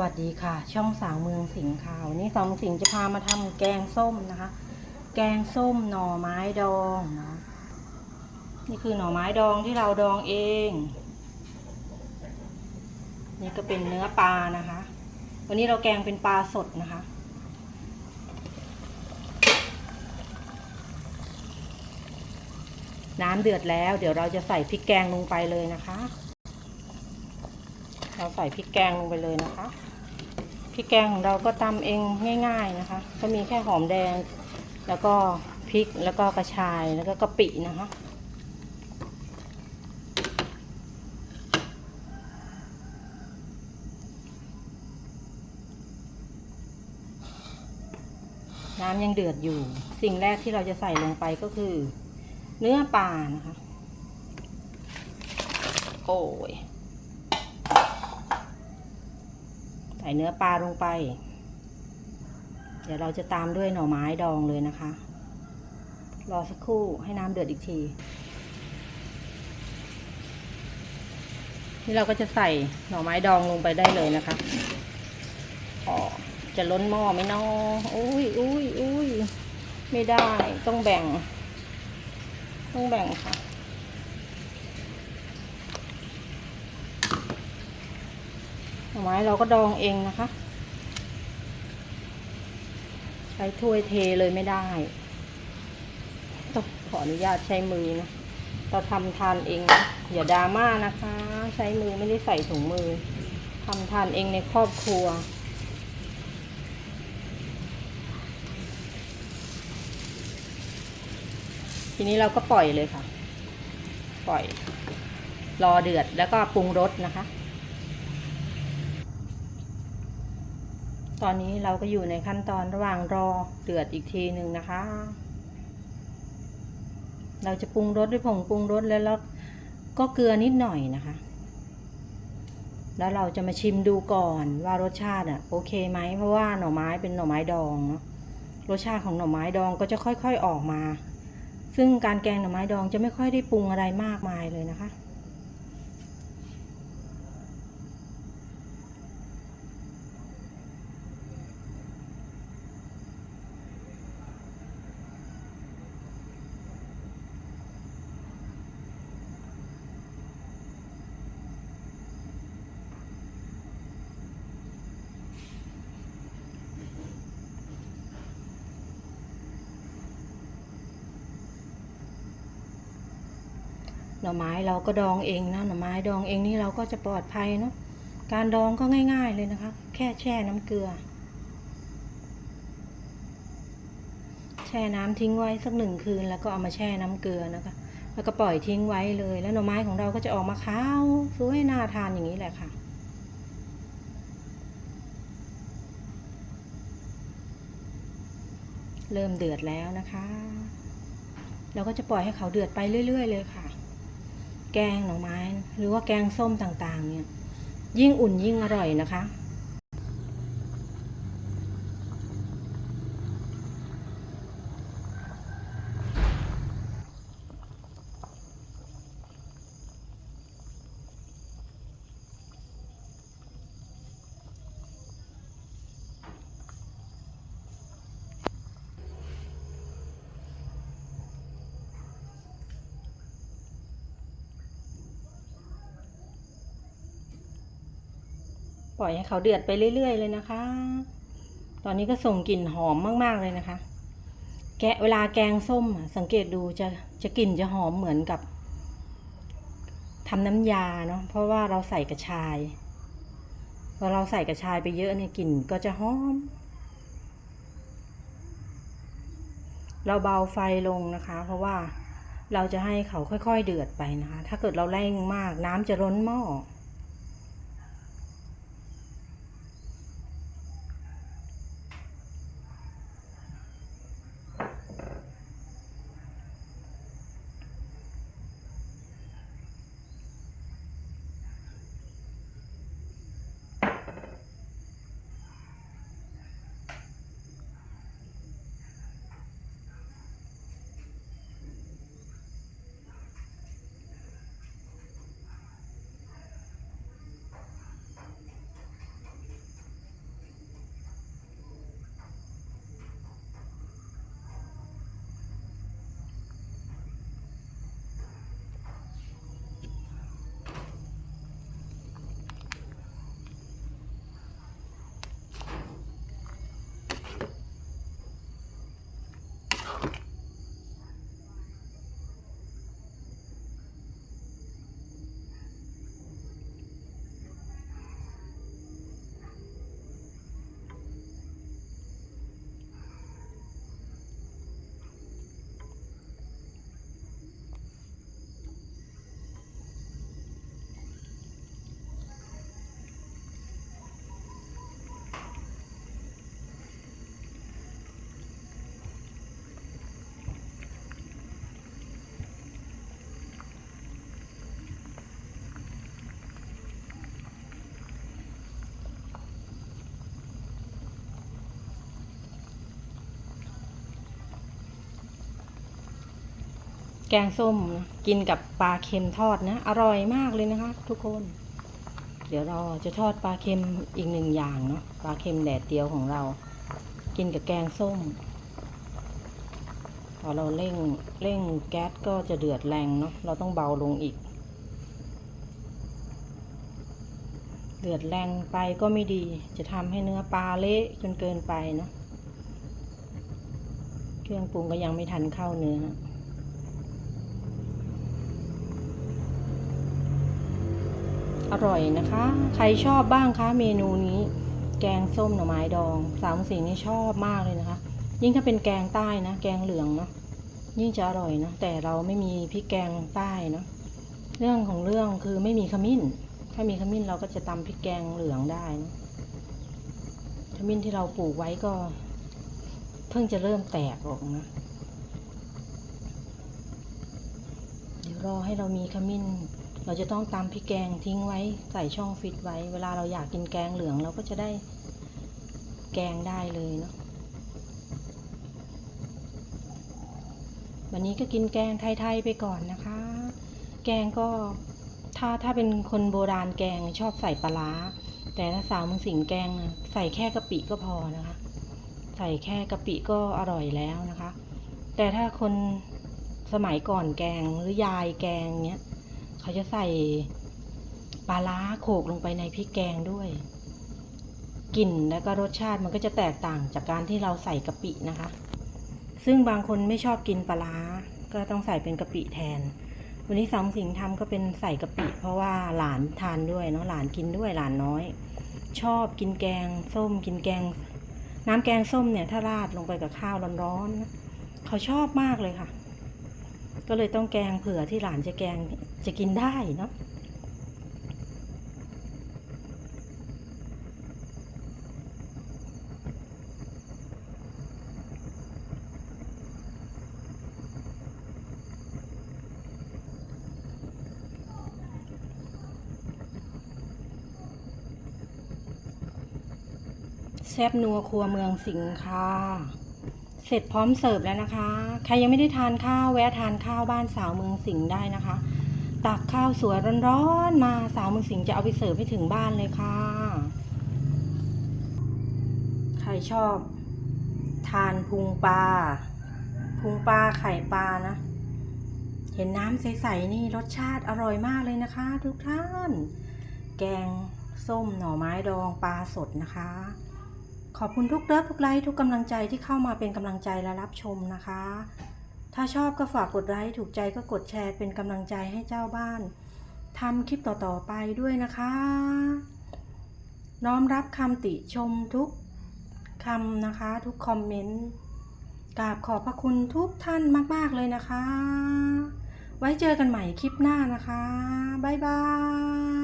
วัสดีค่ะ ช่องสาวเมืองสิงห์ค่ะวันนี้สองสิงห์จะพามาทำแกงส้มนะคะ แกงส้มหน่อไม้ดองนะนี่คือหน่อไม้ดองที่เราดองเอง นี่ก็เป็นเนื้อปลานะคะ วันนี้เราแกงเป็นปลาสดนะคะ น้ำเดือดแล้ว เดี๋ยวเราจะใส่พริกแกงลงไปเลยนะคะ เราใส่พริกแกงลงไปเลยนะคะพริกแกงของเราก็ตำเองง่าย ๆนะคะ ก็มีแค่หอมแดง แล้วก็พริกแล้วก็กระชายแล้วก็กะปินะคะน้ำยังเดือดอยู่ สิ่งแรกที่เราจะใส่ลงไปก็คือ เนื้อปลานะคะ โอ้ย ส่เนื้อปลาลงไป เดี๋ยวเราจะตามด้วยหน่อไม้ดองเลยนะคะ รอสักครู่ให้น้ำเดือดอีกที นี่เราก็จะใส่หน่อไม้ดองลงไปได้เลยนะคะอ๋อจะล้นหม้อไหมเนาะอุ้ยอุ้ยอุ้ยไม่ได้ ต้องแบ่ง ต้องแบ่งค่ะ น่อไม้เราก็ดองเองนะคะ ใช้ถ้วยเทเลยไม่ได้ต้องขออนุญาตใช้มือนะเราทำทานเองนะอย่าดราม่านะคะ ใช้มือไม่ได้ใส่ถุงมือทำทานเองในครอบครัวทีนี้เราก็ปล่อยเลยค่ะ ปล่อย รอเดือดแล้วก็ปรุงรสนะคะ ตอนนี้เราก็อยู่ในขั้นตอนระหว่างรอเดือดอีกทีหนึ่งนะคะ เราจะปรุงรสด้วยผงปรุงรสแล้วแล้วก็เกลือนิดหน่อยนะคะ แล้วเราจะมาชิมดูก่อนว่ารสชาติอะโอเคไหมเพราะว่าหน่อไม้เป็นหน่อไม้ดองเนาะรสชาติของหน่อไม้ดองก็จะค่อยๆออกมา ซึ่งการแกงหน่อไม้ดองจะไม่ค่อยได้ปรุงอะไรมากมายเลยนะคะ หน่อไม้เราก็ดองเองนะหน่อไม้ดองเองนี่เราก็จะปลอดภัยเนาะการดองก็ง่าย ๆเลยนะคะ แค่แช่น้ำเกลือ แช่น้ำทิ้งไว้สักหนึ่งคืนแล้วก็เอามาแช่น้ำเกลือนะคะ แล้วก็ปล่อยทิ้งไว้เลย แล้วหน่อไม้ของเราก็จะออกมาขาวสวยน่าทานอย่างนี้แหละค่ะเริ่มเดือดแล้วนะคะ เราก็จะปล่อยให้เขาเดือดไปเรื่อย ๆ เลยค่ะ แกงหน่อไม้ หรือว่าแกงส้มต่างๆ เนี่ย ยิ่งอุ่นยิ่งอร่อยนะคะ ปล่อยให้เขาเดือดไปเรื่อย ๆ เลยนะคะ ตอนนี้ก็ส่งกลิ่นหอมมากๆเลยนะคะ แกะเวลาแกงส้มสังเกตดูจะจะกลิ่นจะหอมเหมือนกับทำน้ำยาเนาะเพราะว่าเราใส่กระชายพอเราใส่กระชายไปเยอะเนี่ยกลิ่นก็จะหอม เราเบาไฟลงนะคะ เพราะว่าเราจะให้เขาค่อย ๆ เดือดไปนะคะ ถ้าเกิดเราเร่งมากน้ำจะล้นหม้อ แกงส้มกินกับปลาเค็มทอดนะ อร่อยมากเลยนะคะ ทุกคน เดี๋ยวเราจะทอดปลาเค็มอีกหนึ่งอย่างเนาะปลาเค็มแดดเดียวของเรา กินกับแกงส้ม พอเราเร่งเร่งแก๊สก็จะเดือดแรงเนาะเราต้องเบาลงอีก เดือดแรงไปก็ไม่ดี จะทำให้เนื้อปลาเละจนเกินไปเนาะเครื่องปรุงก็ยังไม่ทันเข้าเนื้อ อร่อยนะคะ ใครชอบบ้างคะเมนูนี้ แกงส้มหน่อไม้ดองสามสิ่งนี้ชอบมากเลยนะคะ ยิ่งถ้าเป็นแกงใต้นะ แกงเหลืองเนาะยิ่งจะอร่อยนะแต่เราไม่มีพริกแกงใต้เนาะเรื่องของเรื่องคือไม่มีขมิ้น ถ้ามีขมิ้นเราก็จะตำพริกแกงเหลืองได้นะขมิ้นที่เราปลูกไว้ก็ เพิ่งจะเริ่มแตกออกนะเดี๋ยวรอให้เรามีขมิ้น เราจะต้องตำพริกแกงทิ้งไว้ใส่ช่องฟิตไว้ เวลาเราอยากกินแกงเหลืองเราก็จะได้แกงได้เลยเนาะวันนี้ก็กินแกงไทยๆไปก่อนนะคะ แกงก็ถ้าถ้าเป็นคนโบราณแกงชอบใส่ปลาร้า แต่ถ้าสาวมืองสิงแกงใส่แค่กะปิก็พอนะคะ ใส่แค่กะปิก็อร่อยแล้วนะคะ แต่ถ้าคนสมัยก่อนแกงหรือยายแกงเนี้ย เขาจะใส่ปลาร้าโขกลงไปในพริกแกงด้วย กลิ่นและก็รสชาติมันก็จะแตกต่างจากการที่เราใส่กะปินะคะ ซึ่งบางคนไม่ชอบกินปลาร้าก็ต้องใส่เป็นกะปิแทน วันนี้สามสิ่งทำก็เป็นใส่กะปิ เพราะว่าหลานทานด้วยเนาะหลานกินด้วยหลานน้อย ชอบกินแกงส้มกินแกง น้ำแกงส้มเนี่ยถ้าราดลงไปกับข้าวร้อนๆเขาชอบมากเลยค่ะ ก็เลยต้องแกงเผื่อที่หลานจะแกงจะกินได้เนาะแซบนัวครัวเมืองสิงค่ะ เสร็จพร้อมเสิร์ฟแล้วนะคะ ใครยังไม่ได้ทานข้าวแวะทานข้าวบ้านสาวเมืองสิงห์ได้นะคะ ตักข้าวสวยร้อนๆมาสาวเมืองสิงห์จะเอาไปเสิร์ฟให้ถึงบ้านเลยค่ะ ใครชอบ ทานพุงปลาพุงปลาไข่ปลานะ เห็นน้ำใสๆนี่รสชาติอร่อยมากเลยนะคะ ทุกท่าน แกงส้มหน่อไม้ดองปลาสดนะคะ ขอบคุณทุกเลิฟทุกไลค์ทุกกำลังใจที่เข้ามาเป็นกำลังใจและรับชมนะคะ ถ้าชอบก็ฝากกดไลค์ถูกใจก็กดแชร์เป็นกำลังใจให้เจ้าบ้านทำคลิปต่อๆไปด้วยนะคะ น้อมรับคำติชมทุกคำนะคะ ทุกคอมเมนต์กราบขอบพระคุณทุกท่านมาก ๆ เลยนะคะ ไว้เจอกันใหม่คลิปหน้านะคะ บ๊ายบาย